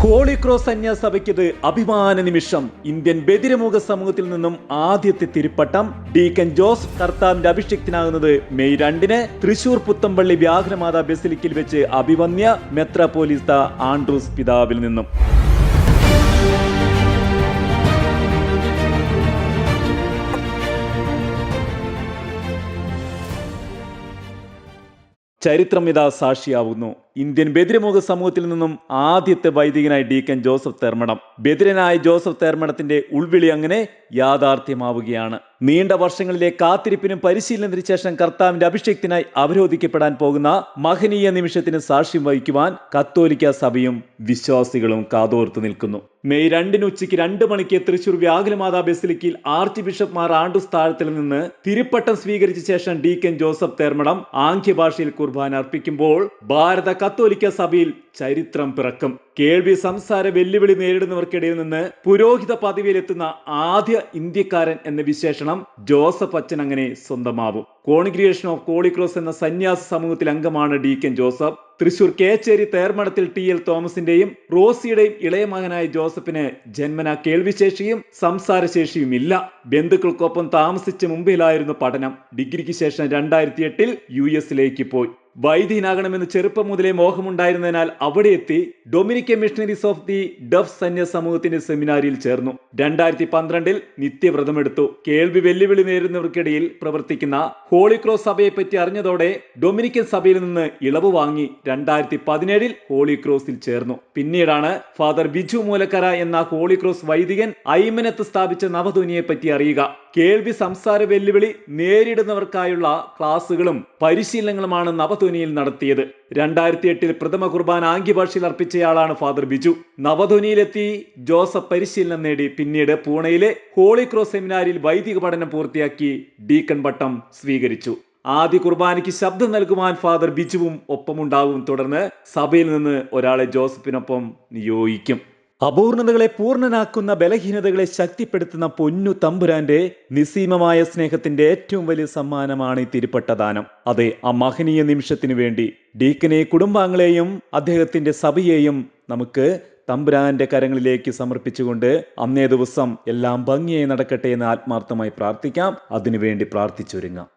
Holy cross സന്യാസഭയ്ക്കത് അഭിമാന നിമിഷം. Indian ബദിരമുഖ സമൂഹത്തിൽ നിന്നും ആദ്യത്തെ തിരുപ്പട്ടം ഡീക്കൻ ജോസ് കർത്താവിന്റെ അഭിഷിക്തനാകുന്നത് മെയ് രണ്ടിന് തൃശൂർ പുത്തമ്പള്ളി വ്യാഘ്രമാത ബസിലിക്കിൽ വെച്ച് അഭിവന്യ ദ ആൻഡ്രൂസ് പിതാവിൽ നിന്നും. ചരിത്രം ഇതാ സാക്ഷിയാവുന്നു. ഇന്ത്യൻ ബദിരമുഖ സമൂഹത്തിൽ നിന്നും ആദ്യത്തെ വൈദികനായി കെൻ ജോസഫ് തെർമണം ബദിരനായ ജോസഫ് തെർമണത്തിന്റെ ഉൾവിളി അങ്ങനെ യാഥാർത്ഥ്യമാവുകയാണ്. നീണ്ട വർഷങ്ങളിലെ കാത്തിരിപ്പിനും പരിശീലനത്തിന് ശേഷം കർത്താവിന്റെ അഭിഷേകത്തിനായി അവരോധിക്കപ്പെടാൻ പോകുന്ന മഹനീയ നിമിഷത്തിന് സാക്ഷ്യം വഹിക്കുവാൻ കത്തോലിക്ക സഭയും വിശ്വാസികളും കാതോർത്തു നിൽക്കുന്നു. മെയ് രണ്ടിന് ഉച്ചയ്ക്ക് രണ്ട് മണിക്ക് തൃശൂർ വ്യാകുലമാതാ ബസിലിക്കയിൽ ആർച്ച് ബിഷപ്പ്മാർ മാർ സ്ഥാനത്തിൽ നിന്ന് തിരുപ്പട്ടം സ്വീകരിച്ച ശേഷം ഡി കെൻ ജോസഫ് തേർമടം ആംഗ്യഭാഷയിൽ കുർബാന അർപ്പിക്കുമ്പോൾ ഭാരത കത്തോലിക്ക സഭയിൽ ചരിത്രം പിറക്കും. കേൾവി സംസാര വെല്ലുവിളി നേരിടുന്നവർക്കിടയിൽ നിന്ന് പുരോഹിത പദവിയിലെത്തുന്ന ആദ്യ ഇന്ത്യക്കാരൻ എന്ന വിശേഷണം ജോസഫ് അച്ഛൻ അങ്ങനെ സ്വന്തമാവും. കോൺഗ്രിയേഷൻ ഓഫ് കോളിക്രോസ് എന്ന സന്യാസ സമൂഹത്തിലെ അംഗമാണ് ഡി കെൻ ജോസഫ്. തൃശൂർ കേച്ചേരി തേർമടത്തിൽ ടി എൽ തോമസിന്റെയും റോസിയുടെയും ഇളയ മകനായ ജോസഫിന് ജന്മന കേൾവിശേഷിയും സംസാരശേഷിയും ഇല്ല. ബന്ധുക്കൾക്കൊപ്പം താമസിച്ച് മുംബൈയിലായിരുന്നു പഠനം. ഡിഗ്രിക്ക് ശേഷം രണ്ടായിരത്തി എട്ടിൽ യു എസിലേക്ക് പോയി. വൈദ്യനാകണമെന്ന് ചെറുപ്പം മുതലേ മോഹമുണ്ടായിരുന്നതിനാൽ അവിടെ എത്തി Dominican missionaries of the deaf സന്യാസ സമൂഹത്തിന്റെ സെമിനാരിയിൽ ചേർന്നു. രണ്ടായിരത്തി പന്ത്രണ്ടിൽ നിത്യവ്രതമെടുത്തു. കേൾവി വെല്ലുവിളി നേരിടുന്നവർക്കിടയിൽ പ്രവർത്തിക്കുന്ന ഹോളി ക്രോസ് സഭയെ പറ്റി അറിഞ്ഞതോടെ ഡൊമിനിക്കൻ സഭയിൽ നിന്ന് ഇളവ് വാങ്ങി രണ്ടായിരത്തി പതിനേഴിൽ ഹോളി ക്രോസിൽ ചേർന്നു. പിന്നീടാണ് ഫാദർ ബിജു മൂലക്കര എന്ന ഹോളി ക്രോസ് വൈദികൻ ഐമനത്ത് സ്ഥാപിച്ച നവധുനിയെ പറ്റി അറിയുക. കേൾവി സംസാര വെല്ലുവിളി നേരിടുന്നവർക്കായുള്ള ക്ലാസുകളും പരിശീലനങ്ങളുമാണ് നവധ്വനിയിൽ നടത്തിയത്. രണ്ടായിരത്തി എട്ടിൽ പ്രഥമ കുർബാന ആംഗ്യഭാഷയിൽ അർപ്പിച്ചയാളാണ് ഫാദർ ബിജു. നവധ്വനിയിലെത്തി ജോസഫ് പരിശീലനം നേടി. പിന്നീട് പൂണെയിലെ ഹോളി ക്രോസ് സെമിനാരിൽ വൈദിക പഠനം പൂർത്തിയാക്കി ഡീക്കൺ പട്ടം സ്വീകരിച്ചു. ആദ്യ കുർബാനയ്ക്ക് ശബ്ദം നൽകുവാൻ ഫാദർ ബിജുവും ഒപ്പമുണ്ടാവും. തുടർന്ന് സഭയിൽ നിന്ന് ഒരാളെ ജോസഫിനൊപ്പം നിയോഗിക്കും. അപൂർണതകളെ പൂർണനാക്കുന്ന ബലഹീനതകളെ ശക്തിപ്പെടുത്തുന്ന പൊന്നു തമ്പുരാന്റെ നിസീമമായ സ്നേഹത്തിന്റെ ഏറ്റവും വലിയ സമ്മാനമാണ് ഈ തിരുപ്പട്ടദാനം അതെ ആ മഹനീയ നിമിഷത്തിനു വേണ്ടി ഡീക്കനെ കുടുംബാംഗങ്ങളെയും അദ്ദേഹത്തിന്റെ സഭയെയും നമുക്ക് തമ്പുരാന്റെ കരങ്ങളിലേക്ക് സമർപ്പിച്ചുകൊണ്ട് അന്നേ ദിവസം എല്ലാം ഭംഗിയായി നടക്കട്ടെ എന്ന് ആത്മാർത്ഥമായി പ്രാർത്ഥിക്കാം. അതിനുവേണ്ടി പ്രാർത്ഥിച്ചൊരുങ്ങാം.